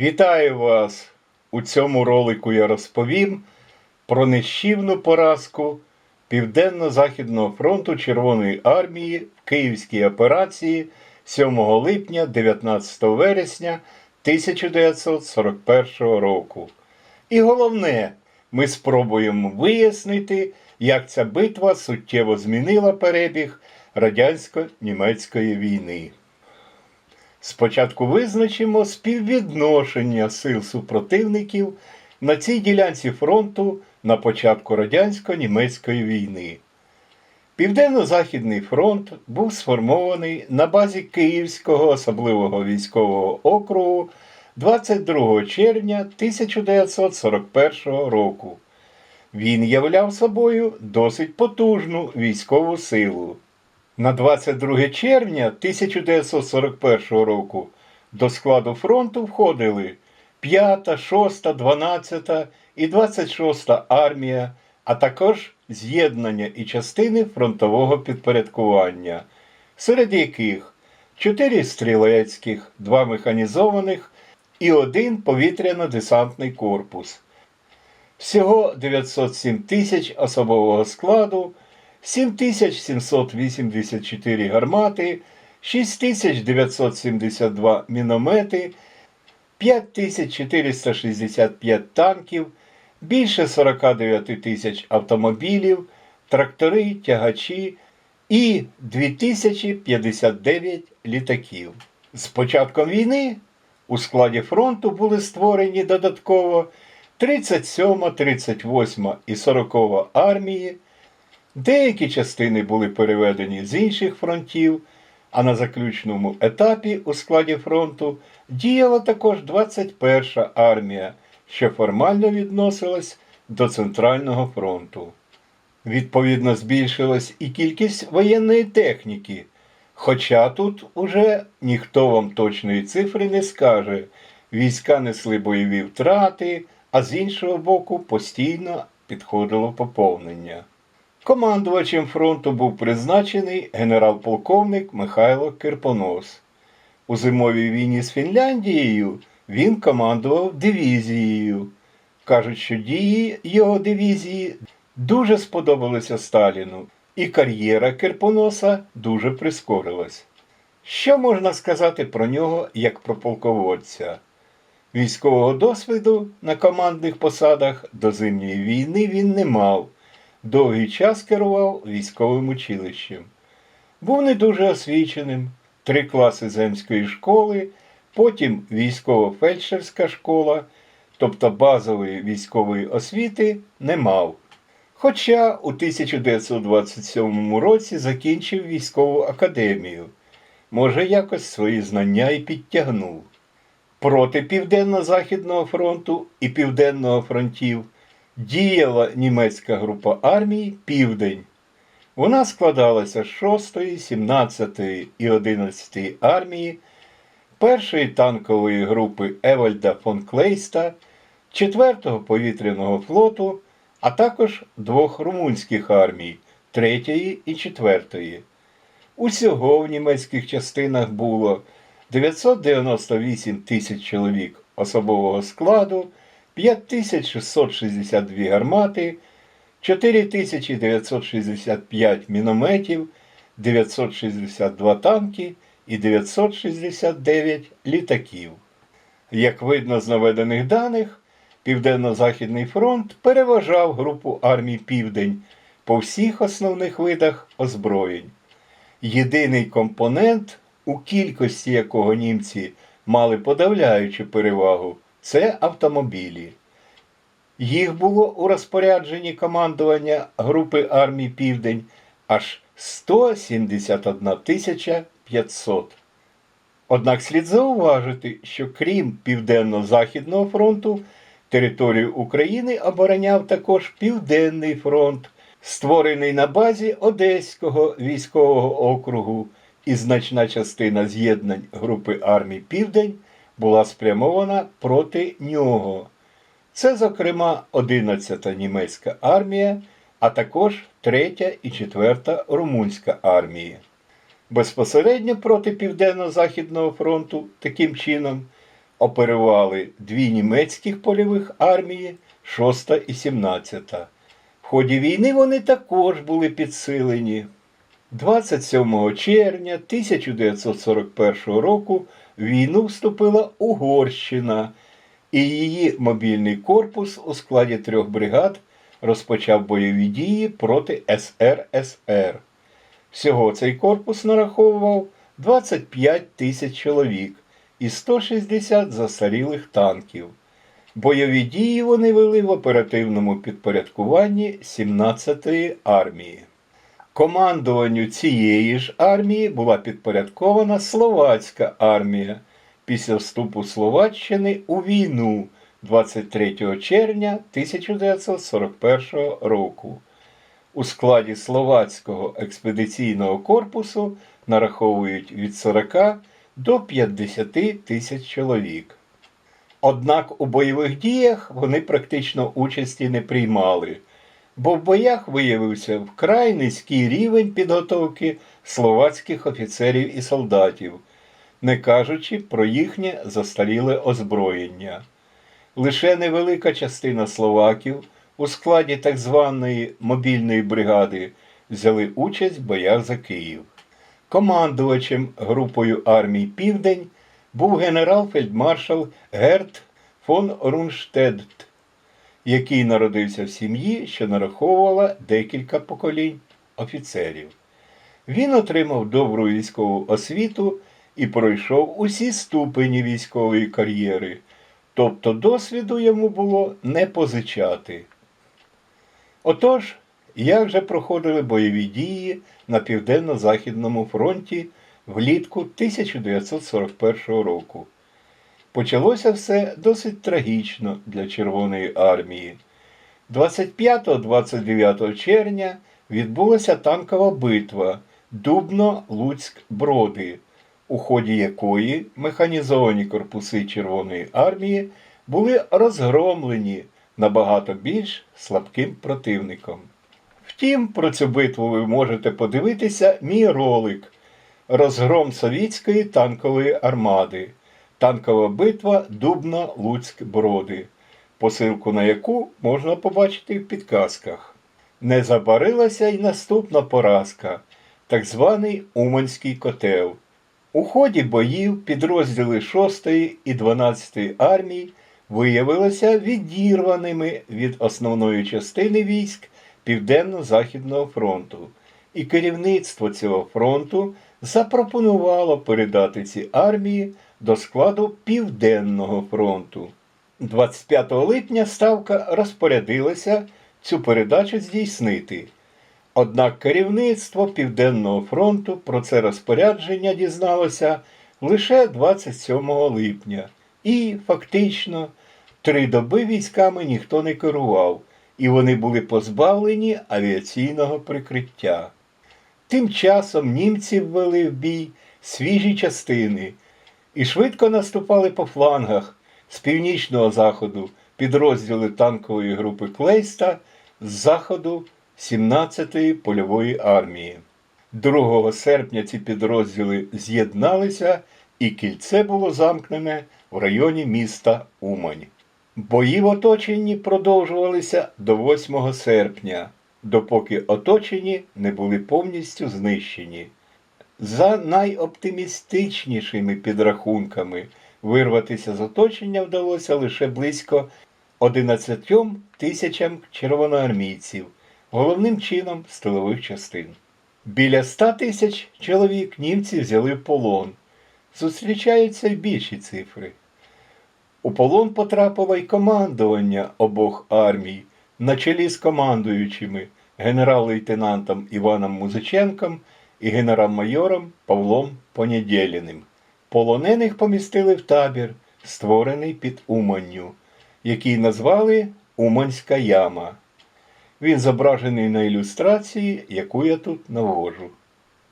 Вітаю вас! У цьому ролику я розповім про нищівну поразку Південно-Західного фронту Червоної армії в Київській операції 7 липня 19 вересня 1941 року. І головне, ми спробуємо вияснити, як ця битва суттєво змінила перебіг радянсько-німецької війни. Спочатку визначимо співвідношення сил супротивників на цій ділянці фронту на початку радянсько-німецької війни. Південно-Західний фронт був сформований на базі Київського особливого військового округу 22 червня 1941 року. Він являв собою досить потужну військову силу. На 22 червня 1941 року до складу фронту входили 5, 6, 12 і 26 армія, а також з'єднання і частини фронтового підпорядкування, серед яких 4 стрілецьких, 2 механізованих і один повітряно-десантний корпус. Всього 907 тисяч особового складу, 7784 гармати, 6972 міномети, 5465 танків, більше 49 тисяч автомобілів, трактори, тягачі і 2059 літаків. З початком війни у складі фронту були створені додатково 37, 38 і 40 армії. Деякі частини були переведені з інших фронтів, а на заключному етапі у складі фронту діяла також 21 ша армія, що формально відносилась до Центрального фронту. Відповідно, збільшилась і кількість воєнної техніки, хоча тут уже ніхто вам точної цифри не скаже. Війська несли бойові втрати, а з іншого боку постійно підходило поповнення. Командувачем фронту був призначений генерал-полковник Михайло Кирпонос. У зимовій війні з Фінляндією він командував дивізією. Кажуть, що дії його дивізії дуже сподобалися Сталіну, і кар'єра Кирпоноса дуже прискорилась. Що можна сказати про нього як про полководця? Військового досвіду на командних посадах до зимньої війни він не мав довгий час керував військовим училищем. Був не дуже освіченим, три класи земської школи, потім військово-фельдшерська школа, тобто базової військової освіти, не мав. Хоча у 1927 році закінчив військову академію, може, якось свої знання і підтягнув. Проти Південно-Західного фронту і Південного фронтів діяла німецька група армій Південь. Вона складалася з 6, 17 і 11 армії, першої танкової групи Евальда фон Клейста, 4-го повітряного флоту, а також двох румунських армій 3 і 4. Усього в німецьких частинах було 998 тисяч чоловік особового складу. 5662 гармати, 4965 мінометів, 962 танки і 969 літаків. Як видно з наведених даних, Південно-Західний фронт переважав групу армій Південь по всіх основних видах озброєнь. Єдиний компонент, у кількості якого німці мали подавляючу перевагу, це автомобілі. Їх було у розпорядженні командування групи армій Південь аж 171 тисяча 500. Однак слід зауважити, що крім Південно-Західного фронту, територію України обороняв також Південний фронт, створений на базі Одеського військового округу, і значна частина з'єднань групи армій Південь була спрямована проти нього. Це, зокрема, 11-та німецька армія, а також 3 і 4 румунська армії. Безпосередньо проти Південно-Західного фронту таким чином Оперували дві німецьких польових армії, 6 і 17. В ході війни вони також були підсилені. 27 червня 1941 року війну вступила Угорщина, і її мобільний корпус у складі трьох бригад розпочав бойові дії проти СРСР. Всього цей корпус нараховував 25 тисяч чоловік і 160 застарілих танків. Бойові дії вони вели в оперативному підпорядкуванні 17-ї армії. Командуванню цієї ж армії була підпорядкована Словацька армія після вступу Словаччини у війну 23 червня 1941 року. У складі Словацького експедиційного корпусу нараховують від 40 до 50 тисяч чоловік. Однак у бойових діях вони практично участі не приймали, бо в боях виявився вкрай низький рівень підготовки словацьких офіцерів і солдатів, не кажучи про їхнє застаріле озброєння. Лише невелика частина словаків у складі так званої мобільної бригади взяли участь в боях за Київ. Командувачем групою армій Південь був генерал-фельдмаршал Герт фон Рунштедт, який народився в сім'ї, що нараховувала декілька поколінь офіцерів. Він отримав добру військову освіту і пройшов усі ступені військової кар'єри, тобто досвіду йому було не позичати. Отож, як же проходили бойові дії на Південно-Західному фронті влітку 1941 року? Почалося все досить трагічно для Червоної армії. 25-29 червня відбулася танкова битва Дубно-Луцьк-Броди, у ході якої механізовані корпуси Червоної армії були розгромлені набагато більш слабким противником. Втім, про цю битву ви можете подивитися мій ролик Розгром совітської танкової армади. Танкова битва Дубно-Луцьк-Броди, посилку на яку можна побачити в підказках. Не забарилася й наступна поразка, так званий Уманський котел. У ході боїв підрозділи 6 і 12 армій виявилися відірваними від основної частини військ Південно-Західного фронту, і керівництво цього фронту запропонувало передати ці армії до складу Південного фронту. 25 липня Ставка розпорядилася цю передачу здійснити. Однак керівництво Південного фронту про це розпорядження дізналося лише 27 липня, і фактично три доби військами ніхто не керував, і вони були позбавлені авіаційного прикриття. Тим часом німці ввели в бій свіжі частини і швидко наступали по флангах з північного заходу підрозділи танкової групи Клейста з заходу 17-ї польової армії. 2 серпня ці підрозділи з'єдналися і кільце було замкнене в районі міста Умань. Бої в оточенні продовжувалися до 8 серпня, допоки оточені не були повністю знищені. За найоптимістичнішими підрахунками вирватися з оточення вдалося лише близько 11 тисячам червоноармійців, головним чином з тилових частин. Біля 100 тисяч чоловік німці взяли в полон. Зустрічаються й більші цифри. У полон потрапило й командування обох армій на чолі з командуючими генерал-лейтенантом Іваном Музиченком і генерал-майором Павлом Понедєліним. Полонених помістили в табір, створений під Уманню, який назвали Уманська яма. Він зображений на ілюстрації, яку я тут навожу.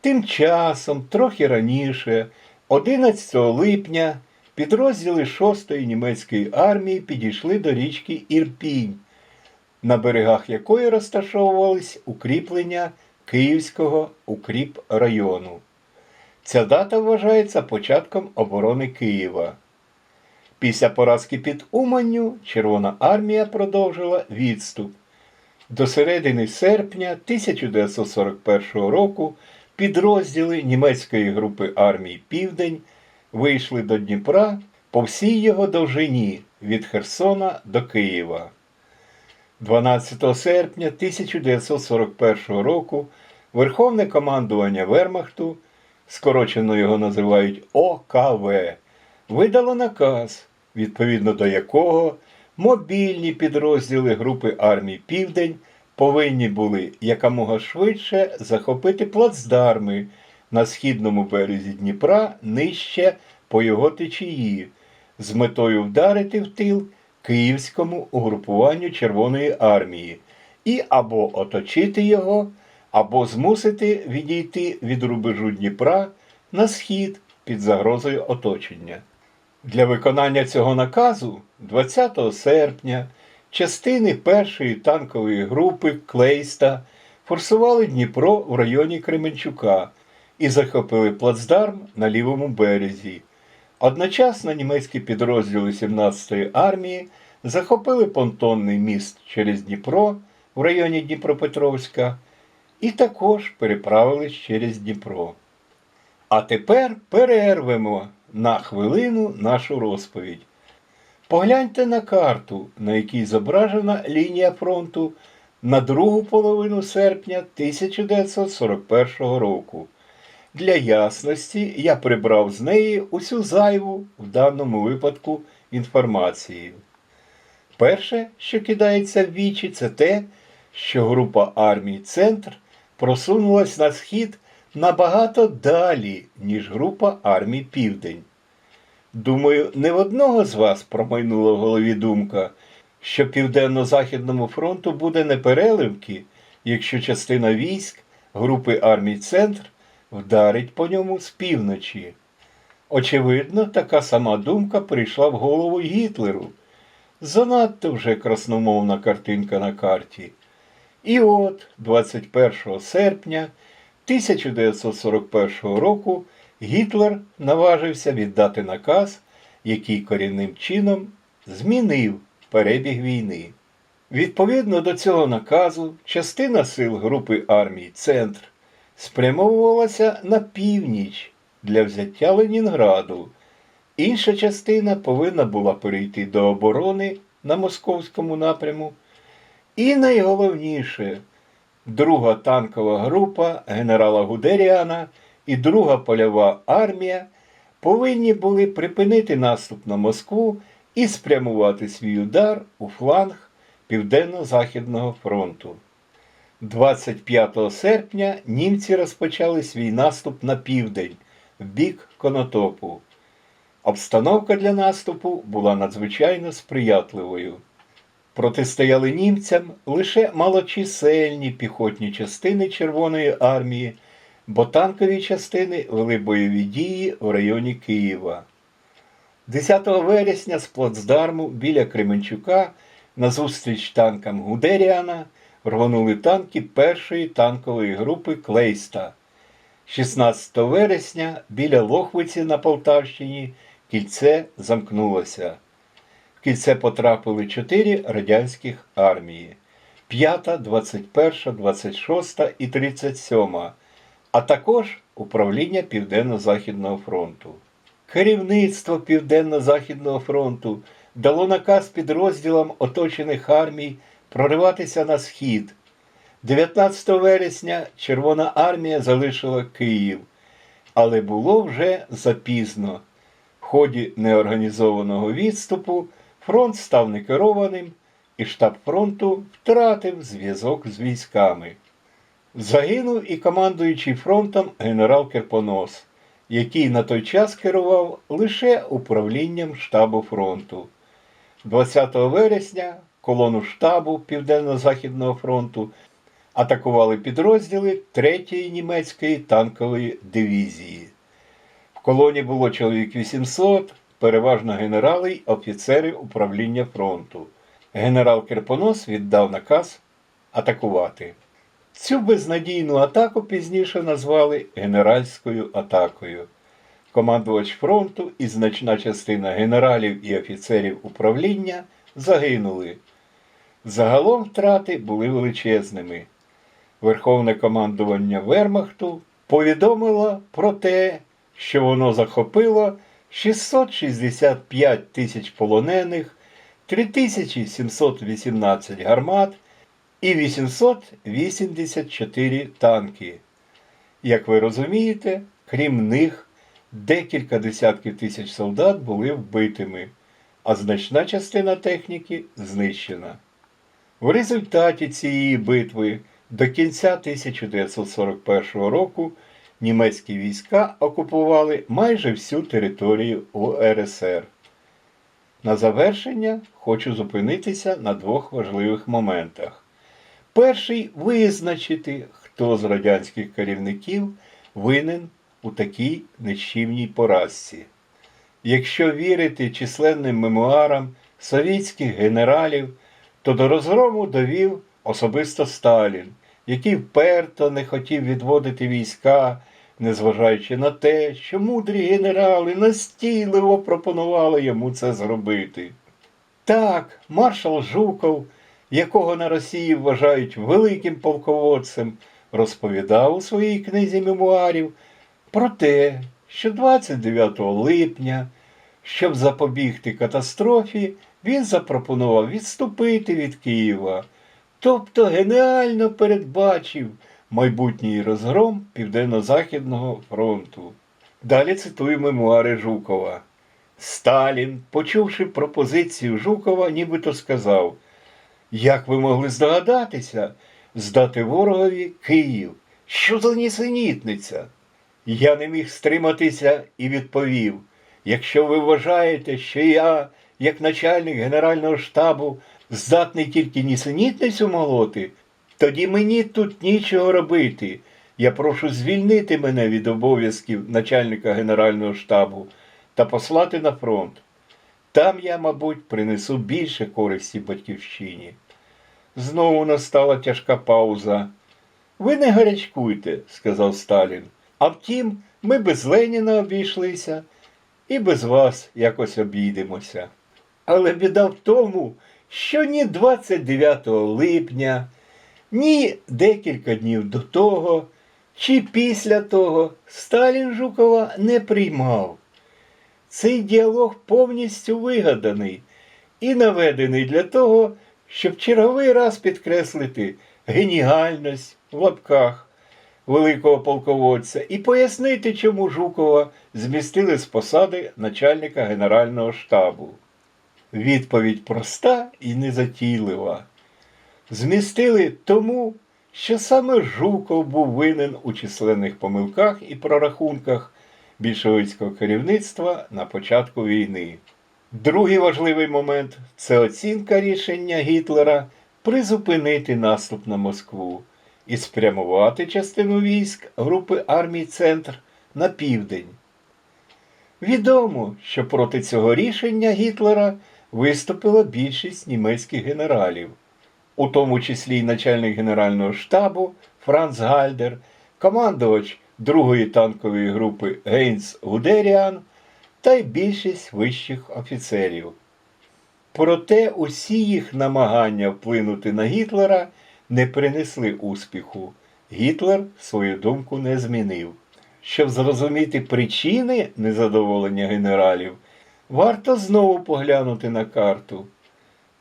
Тим часом, трохи раніше, 11 липня, підрозділи 6-ї німецької армії підійшли до річки Ірпінь, на берегах якої розташовувались укріплення Київського укріп району. Ця дата вважається початком оборони Києва. Після поразки під Уманню Червона армія продовжила відступ. До середини серпня 1941 року підрозділи німецької групи армій Південь вийшли до Дніпра по всій його довжині від Херсона до Києва. 12 серпня 1941 року Верховне командування Вермахту, скорочено його називають ОКВ, видало наказ, відповідно до якого мобільні підрозділи групи армій Південь повинні були якомога швидше захопити плацдарми на східному березі Дніпра нижче по його течії з метою вдарити в тил київському угрупуванню Червоної армії і або оточити його, або змусити відійти від рубежу Дніпра на схід під загрозою оточення. Для виконання цього наказу 20 серпня частини першої танкової групи Клейста форсували Дніпро в районі Кременчука і захопили плацдарм на лівому березі. Одночасно німецькі підрозділи 17-ї армії захопили понтонний міст через Дніпро в районі Дніпропетровська і також переправились через Дніпро. А тепер перервемо на хвилину нашу розповідь. Погляньте на карту, на якій зображена лінія фронту на другу половину серпня 1941 року. Для ясності я прибрав з неї усю зайву в даному випадку інформацію. Перше, що кидається в вічі, це те, що група армій Центр просунулась на схід набагато далі, ніж група армій Південь. Думаю, не в одного з вас промайнула в голові думка, що Південно-Західному фронту буде непереливки, якщо частина військ групи армій Центр вдарить по ньому з півночі. Очевидно, така сама думка прийшла в голову Гітлеру. Занадто вже красномовна картинка на карті. І от 21 серпня 1941 року Гітлер наважився віддати наказ, який корінним чином змінив перебіг війни. Відповідно до цього наказу, частина сил групи армій Центр спрямовувалася на північ для взяття Ленінграду. Інша частина повинна була перейти до оборони на московському напряму. І найголовніше, друга танкова група генерала Гудеріана і друга польова армія повинні були припинити наступ на Москву і спрямувати свій удар у фланг Південно-Західного фронту. 25 серпня німці розпочали свій наступ на південь в бік Конотопу. Обстановка для наступу була надзвичайно сприятливою. Протистояли німцям лише малочисельні піхотні частини Червоної армії, бо танкові частини вели бойові дії в районі Києва. 10 вересня з плацдарму біля Кременчука назустріч танкам Гудеріана рвонули танки першої танкової групи Клейста. 16 вересня біля Лохвиці на Полтавщині кільце замкнулося. В кільце потрапили чотири радянських армії: 5, 21, 26 і 37, а також управління Південно-Західного фронту. Керівництво Південно-Західного фронту дало наказ підрозділам оточених армій прориватися на схід. 19 вересня Червона армія залишила Київ, але було вже запізно. В ході неорганізованого відступу фронт став некерованим, і штаб фронту втратив зв'язок з військами. Загинув і командуючий фронтом генерал Керпонос, який на той час керував лише управлінням штабу фронту. 20 вересня колону штабу Південно-Західного фронту атакували підрозділи 3-ї німецької танкової дивізії. В колоні було чоловік 800, переважно генерали й офіцери управління фронту. Генерал Керпонос віддав наказ атакувати. Цю безнадійну атаку пізніше назвали генеральською атакою. командувач фронту і значна частина генералів і офіцерів управління загинули. Загалом втрати були величезними. Верховне командування Вермахту повідомило про те, що воно захопило 665 тисяч полонених, 3718 гармат і 884 танки. Як ви розумієте, крім них, декілька десятків тисяч солдат були вбитими, а значна частина техніки знищена. В результаті цієї битви до кінця 1941 року німецькі війська окупували майже всю територію УРСР. На завершення хочу зупинитися на двох важливих моментах. Перший визначити, хто з радянських керівників винен у такій нищівній поразці. Якщо вірити численним мемуарам совєтських генералів, то до розгрому довів особисто Сталін, який вперто не хотів відводити війська, незважаючи на те, що мудрі генерали настійливо пропонували йому це зробити. Так, маршал Жуков, якого на Росії вважають великим полководцем, розповідав у своїй книзі мемуарів про те, що 29 липня, щоб запобігти катастрофі, він запропонував відступити від Києва, тобто геніально передбачив майбутній розгром Південно-Західного фронту. Далі цитую мемуари Жукова. Сталін, почувши пропозицію Жукова, нібито сказав: Як ви могли здогадатися, здати ворогові Київ? Що за нісенітниця? Я не міг стриматися і відповів: якщо ви вважаєте, що я, як начальник Генерального штабу, здатний тільки нісенітницю молоти, тоді мені тут нічого робити. Я прошу звільнити мене від обов'язків начальника Генерального штабу та послати на фронт. Там я, мабуть, принесу більше користі батьківщині. Знову настала тяжка пауза. Ви не гарячкуйте, сказав Сталін. А втім, ми без Леніна обійшлися і без вас якось обійдемося. Але біда в тому, що ні 29 липня, ні декілька днів до того, чи після того Сталін Жукова не приймав. Цей діалог повністю вигаданий і наведений для того, щоб черговий раз підкреслити геніальність в лапках великого полководця і пояснити, чому Жукова змістили з посади начальника Генерального штабу. Відповідь проста і незатійлива. Змістили тому, що саме Жуков був винен у численних помилках і прорахунках більшовицького керівництва на початку війни. Другий важливий момент це оцінка рішення Гітлера призупинити наступ на Москву і спрямувати частину військ групи армій Центр на південь. Відомо, що проти цього рішення Гітлера виступила більшість німецьких генералів, у тому числі й начальник Генерального штабу Франц Гальдер, командувач другої танкової групи Гейнс Гудеріан та й більшість вищих офіцерів. Проте усі їх намагання вплинути на Гітлера не принесли успіху. Гітлер свою думку не змінив. Щоб зрозуміти причини незадоволення генералів, варто знову поглянути на карту.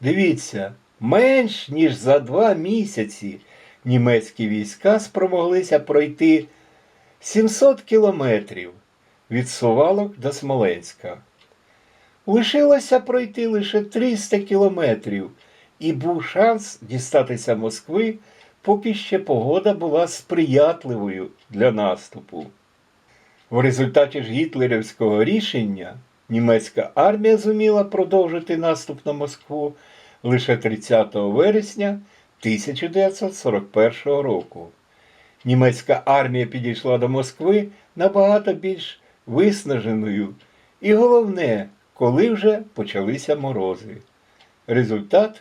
Дивіться, менш ніж за два місяці німецькі війська спромоглися пройти 700 кілометрів від Сувалок до Смоленська. Лишилося пройти лише 300 кілометрів, і був шанс дістатися Москви, поки ще погода була сприятливою для наступу. В результаті ж гітлерівського рішення німецька армія зуміла продовжити наступ на Москву лише 30 вересня 1941 року. Німецька армія підійшла до Москви набагато більш виснаженою, і головне, коли вже почалися морози. Результат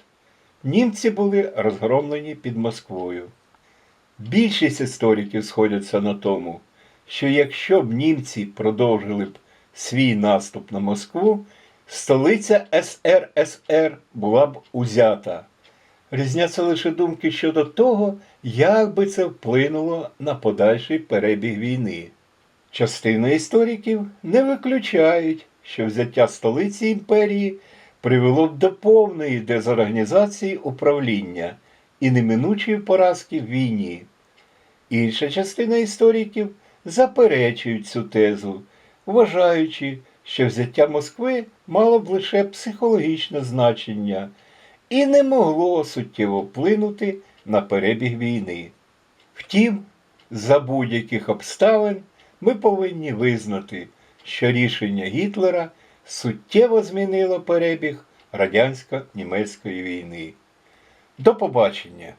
німці були розгромлені під Москвою. Більшість істориків сходяться на тому, що якщо б німці продовжили б свій наступ на Москву, столиця СРСР була б узята. Різняться лише думки щодо того, як би це вплинуло на подальший перебіг війни. Частина істориків не виключають, що взяття столиці імперії привело б до повної дезорганізації управління і неминучої поразки в війні. Інша частина істориків заперечують цю тезу, вважаючи, що взяття Москви мало б лише психологічне значення і не могло суттєво вплинути на перебіг війни. Втім, за будь-яких обставин ми повинні визнати, що рішення Гітлера суттєво змінило перебіг радянсько-німецької війни. До побачення!